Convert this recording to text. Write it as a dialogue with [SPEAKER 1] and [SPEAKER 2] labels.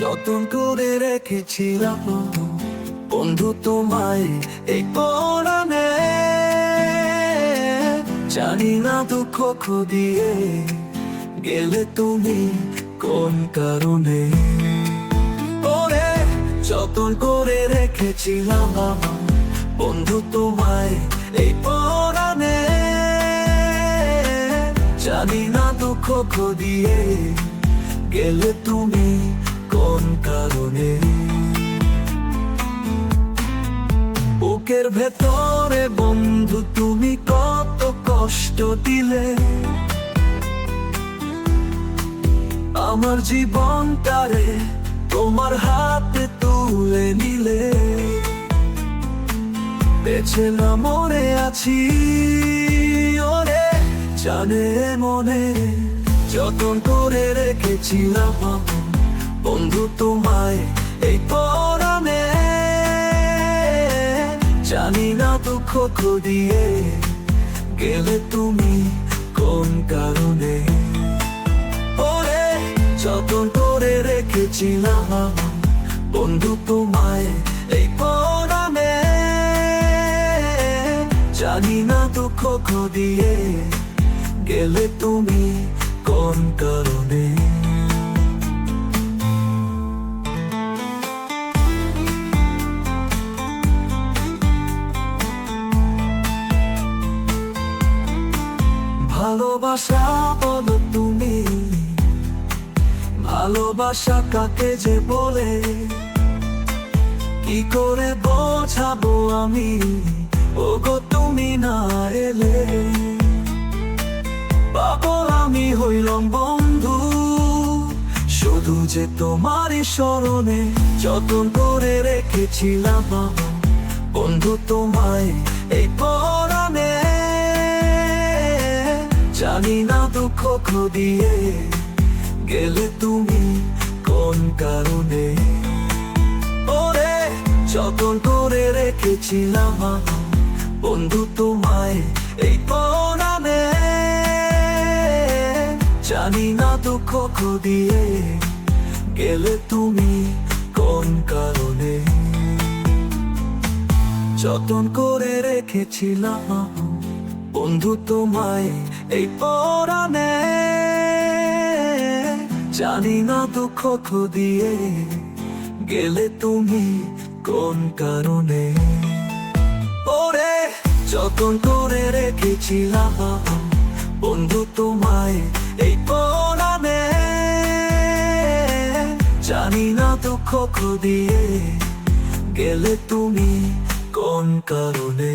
[SPEAKER 1] যতন করে রেখেছিলাম, বন্ধু তোমায় এই পরাণে। জানি না দুঃখ খুদিয়ে গেলে তুমি কোন কারণে। ওরে, যতন করে রেখেছিলাম বন্ধু তোমায় এই পরাণে। জানি না দুঃখ খুদিয়ে গেলে তুমি বুকের ভেতরে বন্ধু, তুমি কত কষ্ট দিলে। আমার জীবনটারে তোমার হাতে তুলে নিলে। বেছে না মরে আছি, ওরে, জানে মনে। যতন করে রেখেছিলাম, বন্ধু তোমায় দুঃখ খুদিয়ে, গেলে তুমি কোন কারণে? ওরে, যতন করে রেখেছিলাম, বন্ধু তোমায় এই পরাণে জানি না দুঃখ খুদিয়ে, গেলে তুমি কোন কারণে? ভালোবাসা তুমি। ভালোবাসা কাকে যে বলে? কি করে বোঝাবো আমি? ওগো, তুমি না এলে। পাগল আমি হইলাম বন্ধু। শুধু যে তোমারই স্মরণে যতন করে রেখেছিলাম। বন্ধু তোমায় এই পরাণে জানি না দুঃখ খুদিয়ে, গেলে তুমি কোন কারণে? ওরে, যতন করে রেখেছিলাম বন্ধু তোমায় এই পরাণে। জানি না দুঃখ খুদিয়ে, গেলে তুমি কোন কারণে? যতন করে রেখেছিলাম বন্ধু তোমায় এই পরাণে জানি না দুঃখ খুদিয়ে গেলে তুমি কোন কারণে? পরে যতন করে রেখেছিলাম, বন্ধু তোমায় এই পরাণে জানি না দুঃখ খুদিয়ে গেলে তুমি কোন কারণে?